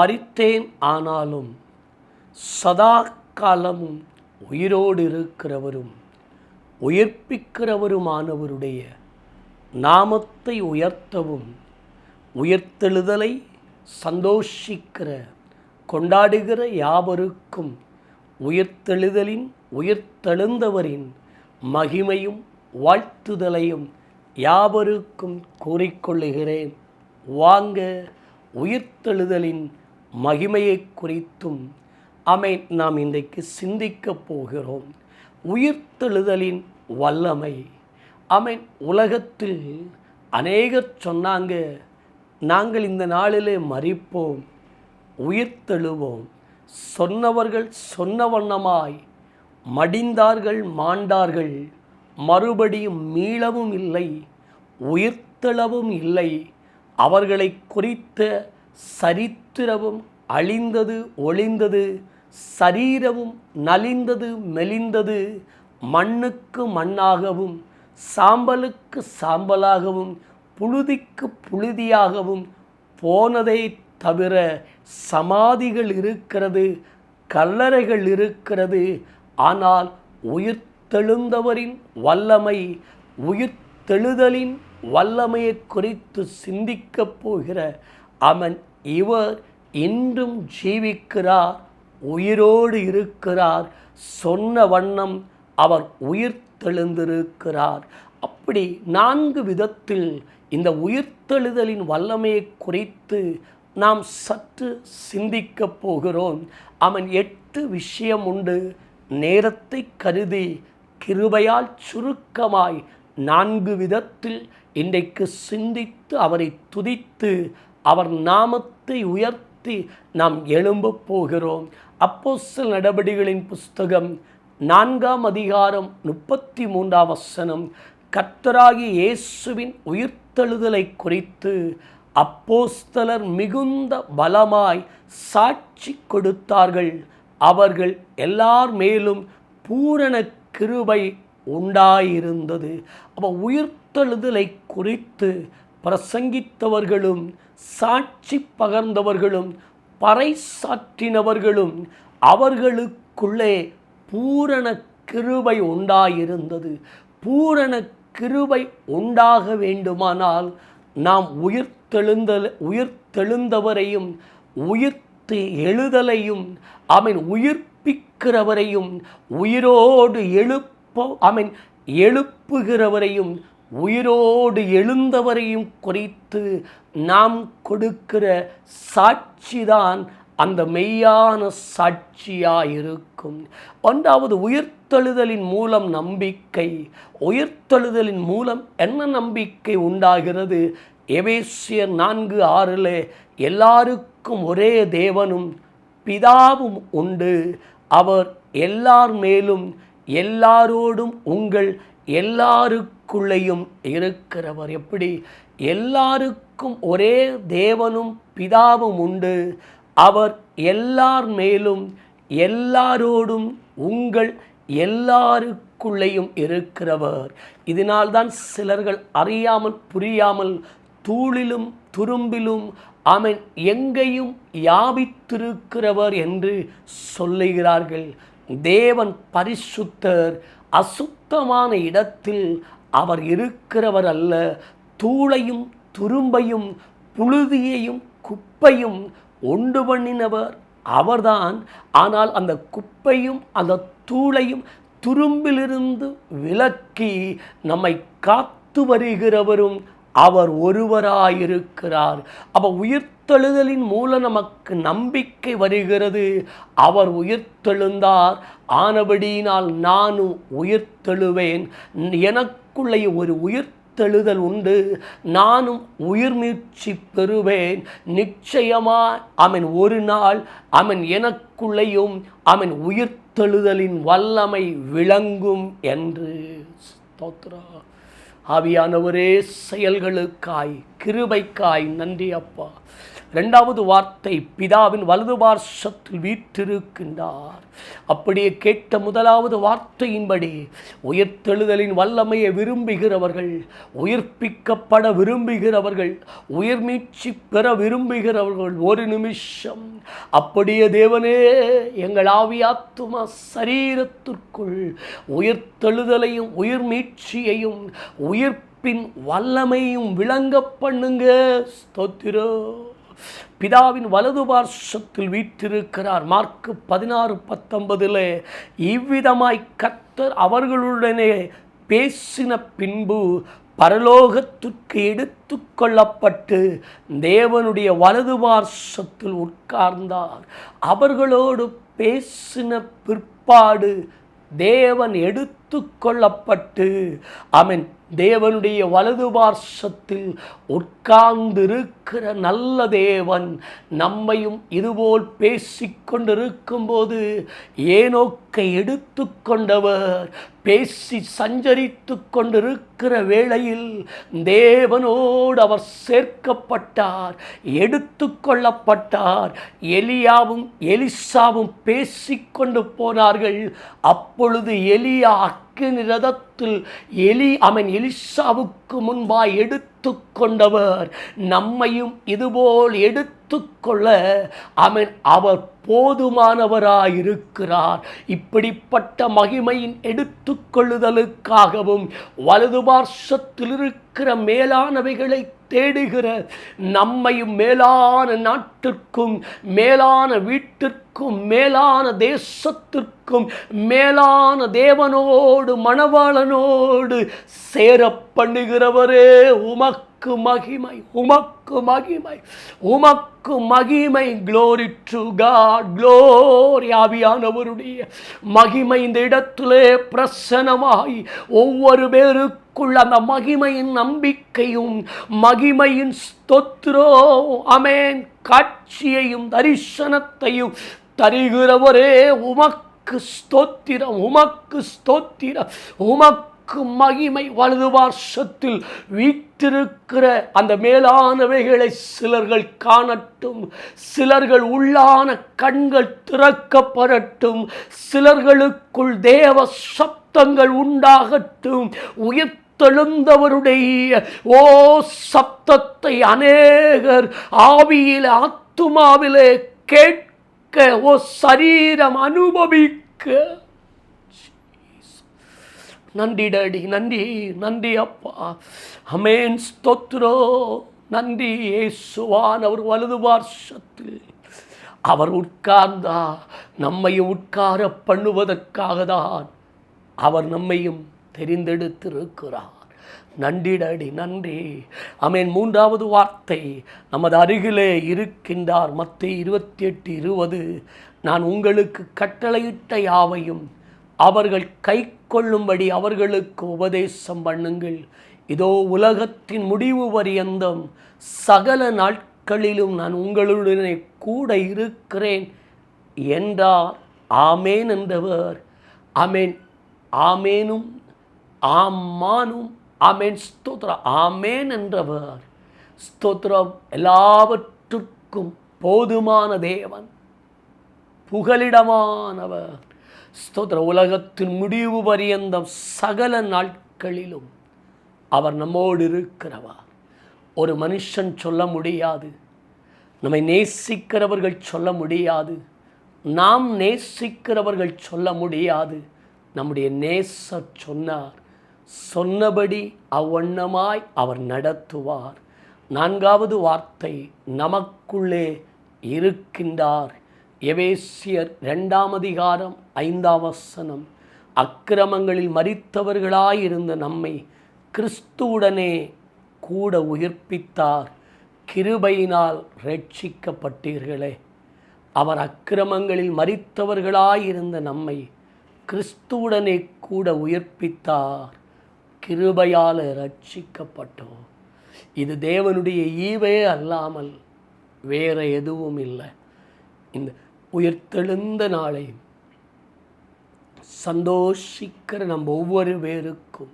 மறித்தேன் ஆனாலும் சதா காலமும் உயிரோடு இருக்கிறவரும் உயிர்ப்பிக்கிறவருமானவருடைய நாமத்தை உயர்த்தவும் உயர்த்தெழுதலை சந்தோஷிக்கிற கொண்டாடுகிற யாவருக்கும் உயிர்த்தெழுதலின் உயிர்த்தெழுந்தவரின் மகிமையும் வாழ்த்துதலையும் யாவருக்கும் கூறிக்கொள்ளுகிறேன். வாங்க உயிர்த்தெழுதலின் மகிமையை குறித்தும் அமை நாம் இன்றைக்கு சிந்திக்கப் போகிறோம். உயிர்த்தெழுதலின் வல்லமை. அமேன் உலகத்தில் அநேகர் சொன்னாங்க நாங்கள் இந்த நாளிலே மறிப்போம் உயிர்த்தெழுவோம். சொன்னவர்கள் சொன்ன வண்ணமாய் மடிந்தார்கள் மாண்டார்கள் மறுபடியும் மீளவும் இல்லை உயிர்த்தெழவும் இல்லை. அவர்களை குறித்த சரித்திரமும் அழிந்தது ஒளிந்தது சரீரமும் நலிந்தது மெலிந்தது மண்ணுக்கு மண்ணாகவும் சாம்பலுக்கு சாம்பலாகவும் புழுதிக்கு புழுதியாகவும் போனதை தவிர சமாதிகள் இருக்கிறது கல்லறைகள் இருக்கிறது. ஆனால் உயிர்த்தெழுந்தவரின் வல்லமை உயிர்த்தெழுதலின் வல்லமையை குறித்து சிந்திக்கப் போகிற அவன் இவர் இன்றும் ஜீவிக்கிறார் உயிரோடு இருக்கிறார். சொன்ன வண்ணம் அவர் உயிர்த்தெழுந்திருக்கிறார் அப்படி நான்கு விதத்தில் இந்த உயிர்த்தெழுதலின் வல்லமையை குறித்து நாம் சற்று சிந்திக்கப் போகிறோம். அவன் எட்டு விஷயம் உண்டு. நேரத்தை கருதி கிருபையால் சுருக்கமாய் நான்கு விதத்தில் இன்றைக்கு சிந்தித்து அவரை துதித்து அவர் நாமத்தை உயர்த்தி நாம் எழும்ப போகிறோம். அப்போஸ்தல் நடபடிகளின் புஸ்தகம் நான்காம் அதிகாரம் முப்பத்தி மூன்றாம் வசனம். கர்த்தராகி இயேசுவின் உயிர்த்தெழுதலை குறித்து அப்போஸ்தலர் மிகுந்த பலமாய் சாட்சி கொடுத்தார்கள். அவர்கள் எல்லார் மேலும் பூரண கிருபை உண்டாயிருந்தது. அப்போ உயிர்த்தெழுதலை குறித்து பிரசங்கித்தவர்களும் சாட்சி பகர்ந்தவர்களும் பறைசாற்றினவர்களும் அவர்களுக்குள்ளே பூரண கிருபை உண்டாயிருந்தது. பூரண கிருபை உண்டாக வேண்டுமானால் நாம் உயிர்த்தெழுந்த உயிர்த்தெழுந்தவரையும் உயிர்த்து எழுதலையும் அவன் உயிர்ப்பிக்கிறவரையும் உயிரோடு எழுப்ப அவன் எழுப்புகிறவரையும் உயிரோடு எழுந்தவரையும் குறித்து நாம் கொடுக்கிற சாட்சிதான் அந்த மெய்யான சாட்சியாக இருக்கும் ஒன்றாவது உயிர்த்தெழுதலின் மூலம் நம்பிக்கை. உயிர்த்தெழுதலின் மூலம் என்ன நம்பிக்கை உண்டாகிறது? எவேசியர் நான்கு ஆறில் எல்லாருக்கும் ஒரே தேவனும் பிதாவும் உண்டு. அவர் எல்லார் மேலும் எல்லாரோடும் உங்கள் எல்லாருக்குள்ளேயும் இருக்கிறவர். எப்படி? எல்லாருக்கும் ஒரே தேவனும் பிதாவும் உண்டு. அவர் எல்லார் மேலும் எல்லாரோடும் உங்கள் எல்லாருக்குள்ளேயும் இருக்கிறவர். இதனால்தான் சிலர்கள் அறியாமல் புரியாமல் தூளிலும் துரும்பிலும் அவன் எங்கேயும் யாபித்திருக்கிறவர் என்று சொல்லுகிறார்கள். தேவன் பரிசுத்தர் சுத்தமான இடத்தில் அவர் இருக்கிறவர் அல்ல. தூளையும் துரும்பையும் புழுதியையும் குப்பையும் ஒன்று பண்ணினவர் அவர்தான். ஆனால் அந்த குப்பையும் அந்த தூளையும் துரும்பிலிருந்து விலக்கி நம்மை காத்து வருகிறவரும் அவர் ஒருவராயிருக்கிறார். அப்போ உயிர்த்தெழுதலின் மூலம் நமக்கு நம்பிக்கை வருகிறது. அவர் உயிர்த்தெழுந்தார். ஆனபடியினால் நானும் உயிர்த்தெழுவேன். எனக்குள்ளே ஒரு உயிர்த்தெழுதல் உண்டு. நானும் உயிர் மீட்சி பெறுவேன். நிச்சயமா அவன் ஒரு நாள் அவன் எனக்குள்ளேயும் அவன் உயிர்த்தெழுதலின் வல்லமை விளங்கும் என்று ஸ்தோத்ரா ஆவியானவரே செயல்களுக்காய் கிருபைக்காய் நன்றி அப்பா. ரெண்டாவது வார்த்தை பிதாவின் வலது பார்சத்தில் வீற்றிருக்கின்றார். அப்படியே கேட்ட முதலாவது வார்த்தையின்படி உயிர்த்தெழுதலின் வல்லமையை விரும்புகிறவர்கள் உயிர்ப்பிக்கப்பட விரும்புகிறவர்கள் உயிர்மீட்சி பெற விரும்புகிறவர்கள் ஒரு நிமிஷம். அப்படியே தேவனே எங்கள் ஆவியாத்துமா சரீரத்திற்குள் உயிர்த்தெழுதலையும் உயிர் மீட்சியையும் உயிர்ப்பின் வல்லமையும் விளங்க பண்ணுங்க. ஸ்தோத்திரோ பிதாவின் வலது பார்ஷத்தில் வீற்றிருக்கிறார். மார்க்கு பதினாறு பத்தொன்பதில் இவ்விதமாய் கத்தர் அவர்களுடனே பேசின பின்பு பரலோகத்துக்கு எடுத்து கொள்ளப்பட்டு தேவனுடைய வலது பார்ஷத்தில் உட்கார்ந்தார். அவர்களோடு பேசின பிற்பாடு தேவன் எடுத்து கொள்ளப்பட்டு அவன் தேவனுடைய வலது பார்சத்தில் உட்கார்ந்திருக்கிற நல்ல தேவன் நம்மையும் இதுபோல் பேசிக்கொண்டிருக்கும்போது ஏனோக்கை எடுத்து கொண்டவர் பேசி சஞ்சரித்து கொண்டிருக்கிற வேளையில் தேவனோடு அவர் சேர்க்கப்பட்டார் எடுத்து கொள்ளப்பட்டார் எலியாவும் எலிசாவும் பேசிக்கொண்டு போனார்கள். அப்பொழுது எலியா அக்கினி ரதத்தில் எலி அவன் எலிசாவுக்கு முன்பாய் எடுத்து கொண்டவர். நம்மையும் இதுபோல் எடுத்துக்கொள்ள அவன் அவர் போதுமானவராயிருக்கிறார். இப்படிப்பட்ட மகிமையின் எடுத்துக்கொள்ளுதலுக்காகவும் வலது பார்சத்தில் இருக்கிற மேலானவைகளை தேடுகிற நம்மையும் மேலான நாட்டிற்கும் மேலான வீட்டிற்கும் மேலான தேசத்திற்கும் மேலான தேவனோடு மணவாளனோடு சேர பண்ணுகிறவரே உமக்கு மகிமை உமக்கு மகிமை உமக்கு மகிமை. க்ளோரி டு காட் க்ளோரி ஆவியானவருடைய மகிமை இந்த இடத்திலே பிரசனமாய் ஒவ்வொரு பேருக்குள் அந்த மகிமையின் நம்பிக்கையும் மகிமையின் ஸ்தோத்திரோ அமேன் காட்சியையும் தரிசனத்தையும் தருகிறவரே. உமக்கு ஸ்தோத்திரம் உமக்கு ஸ்தோத்திரம் உமக்கு மகிமை வலது பார்ஷத்தில் வீற்றிருக்கிற அந்த மேலானவைகளை சிலர்கள் காணட்டும். சிலர்கள் உள்ளான கண்கள் திறக்கப்படட்டும். சிலர்களுக்குள் தேவ சப்தங்கள் உண்டாகட்டும். உயிர் தெழுந்தவருடைய ஓ சப்தத்தை அநேகர் ஆவியில் ஆத்துமாவிலே கேட்க ஓ சரீரம் அனுபவிக்க. நன்றி டாடி நன்றி நன்றி அப்பா. அமேன். ஸ்தோத்ரோ நன்றி ஏசுவான் அவர் வலது பார்ஷத்தில். அவர் உட்கார்ந்தா நம்மையும் உட்கார பண்ணுவதற்காக தான் அவர் நம்மையும் தெரிந்தெடுத்திருக்கிறார். நன்றி டாடி நன்றி. அமேன். மூன்றாவது வார்த்தை நமது அருகிலே இருக்கின்றார். மத்திய இருபத்தி எட்டு இருபது. நான் உங்களுக்கு கட்டளையிட்ட யாவையும் அவர்கள் கை கொள்ளும்படி அவர்களுக்கு உபதேசம் பண்ணுங்கள். இதோ உலகத்தின் முடிவு பரியந்தம். சகல நாட்களிலும் நான் உங்களுடனே கூட இருக்கிறேன் என்றார். ஆமேன் என்றவர். ஆமேன். ஆமேனும் ஆமானும் ஆமேன் ஸ்தோத்ரா ஆமேன் என்றவர். ஸ்தோத்ரம் எல்லாவற்றுக்கும் போதுமான தேவன் புகலிடமானவர். ஸ்தோத்திர உலகத்தின் முடிவு பரியந்தம் சகல நாட்களிலும் அவர் நம்மோடு இருக்கிறவா? ஒரு மனுஷன் சொல்ல முடியாது. நம்மை நேசிக்கிறவர்கள் சொல்ல முடியாது. நாம் நேசிக்கிறவர்கள் சொல்ல முடியாது. நம்முடைய நேச சொன்னார். சொன்னபடி அவ்வண்ணமாய் அவர் நடத்துவார். நான்காவது வார்த்தை நமக்குள்ளே இருக்கின்றார் எவேசியர் ரெண்டாம் அதிகாரம் ஐந்தாம் வசனம். அக்கிரமங்களில் மறித்தவர்களாயிருந்த நம்மை கிறிஸ்துவுடனே கூட உயிர்ப்பித்தார். கிருபையினால் ரட்சிக்கப்பட்டீர்களே அவர் அக்கிரமங்களில் மறித்தவர்களாயிருந்த நம்மை கிறிஸ்துவுடனே கூட உயிர்ப்பித்தார். கிருபையால் ரட்சிக்கப்பட்டோம் இது தேவனுடைய ஈவே அல்லாமல் வேற எதுவும் இல்லை. இந்த உயிர்த்தெழுந்த நாளை சந்தோஷிக்கிற நம் ஒவ்வொரு பேருக்கும்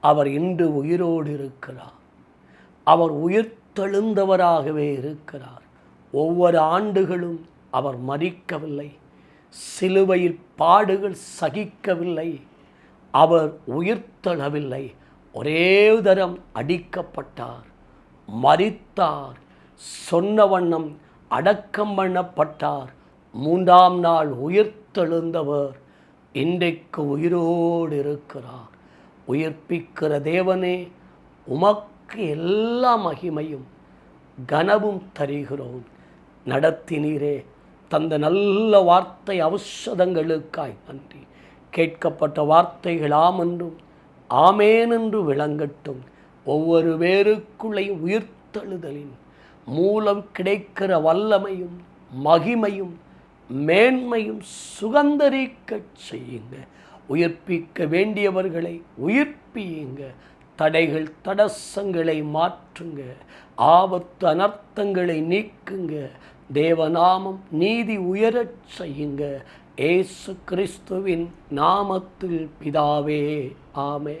அவர் இன்று உயிரோடு இருக்கிறார். அவர் உயிர்த்தெழுந்தவராகவே இருக்கிறார். ஒவ்வொரு ஆண்டுகளும் அவர் மறிக்கவில்லை. சிலுவையில் பாடுகள் சகிக்கவில்லை. அவர் உயிர்த்தெழவில்லை. ஒரே தரம் அடிக்கப்பட்டார். மறித்தார். சொன்ன வண்ணம் அடக்கம் பண்ணப்பட்டார் மூன்றாம் நாள் உயிர்த்தெழுந்தவர் இன்றைக்கு உயிரோடு இருக்கிறார் உயிர்ப்பிக்கிற தேவனே உமக்கு எல்லா மகிமையும் கனவும் தருகிறோம். நடத்தினீரே தந்த நல்ல வார்த்தை அவசதங்களுக்காய் நன்றி. கேட்கப்பட்ட வார்த்தைகளாம் என்றும் ஆமேன் என்று விளங்கட்டும். ஒவ்வொரு வேருக்குள்ளே உயிர்த்தெழுதலின் மூலம் கிடைக்கிற வல்லமையும் மகிமையும் மேன்மையும் சுகந்தரிக்கச் செய்யுங்க. உயிர்ப்பிக்க வேண்டியவர்களை உயிர்ப்பியுங்க. தடைகள் தடசங்களை மாற்றுங்க. ஆபத்து அனர்த்தங்களை நீக்குங்க. தேவநாமம் நீதி உயரச் செய்யுங்க. ஏசு கிறிஸ்துவின் நாமத்தில் பிதாவே ஆமே